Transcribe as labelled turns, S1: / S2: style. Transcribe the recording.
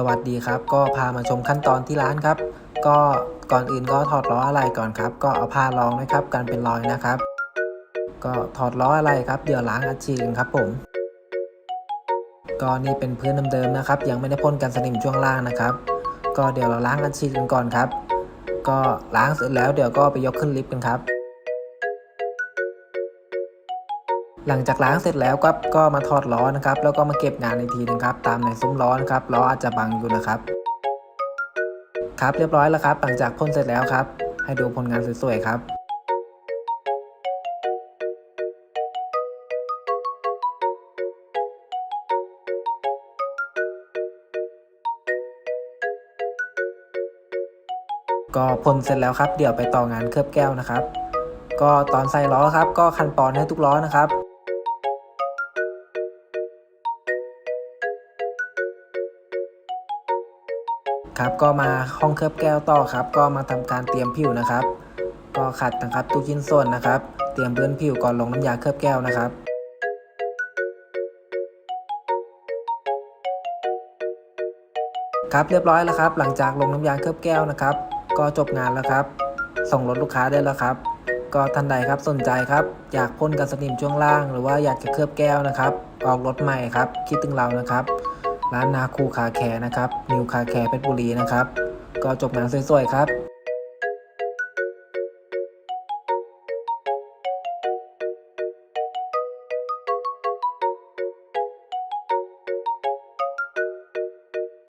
S1: สวัสดีครับ ก็พามาชมขั้นตอนที่ร้านครับ ก็ก่อนอื่นก็ถอดล้ออะไรก่อนครับ ก็เอาผ้ารองนะครับกันเป็นรอยนะครับ ก็ถอดล้ออะไรครับ เดี๋ยวล้างอัดฉีดกันครับผมก็นี่เป็นพื้นเดิมๆนะครับ ยังไม่ได้พ่นกันสนิมช่วงล่างนะครับ ก็เดี๋ยวเราล้างอัดฉีดกันก่อนครับ ก็ล้างเสร็จแล้วเดี๋ยวก็ไปยกขึ้นลิฟต์กันครับ หลังจากล้างเสร็จแล้วก็ก็มาถอดล้อนะครับ แล้วก็มาเก็บงานอีกทีนึงครับ ตามในซุ้มล้อนะครับล้ออาจจะบังอยู่นะครับ ครับเรียบร้อยแล้วครับ หลังจากพ่นเสร็จแล้วครับ ให้ดูผลงานสวยๆครับก็พ่นเสร็จแล้วครับ เดี๋ยวไปต่องานเคลือบแก้วนะครับ ก็ตอนใส่ล้อครับ ก็คันปอนให้ทุกล้อนะครับ ครับก็มาห้องเคลือบแก้วต่อครับ ก็มาทำการเตรียมผิวนะครับ ก็ขัดนะครับทุกชิ้นส่วนนะครับ เตรียมพื้นผิวก่อนลงน้ำยาเคลือบแก้วนะครับครับเรียบร้อยแล้วครับ หลังจากลงน้ำยาเคลือบแก้วนะครับ ก็จบงานแล้วครับ ส่งรถลูกค้าได้แล้วครับ ก็ท่านใดครับสนใจครับ อยากพ่นกันสนิมช่วงล่าง หรือว่าอยากจะเคลือบแก้วนะครับ ออกรถใหม่ครับ คิดถึงเรานะครับ ร้านนาคูคาแคร์นะครับนิวคาแคร์เพชรบุรีนะครับ ก็จบงานสวยๆครับ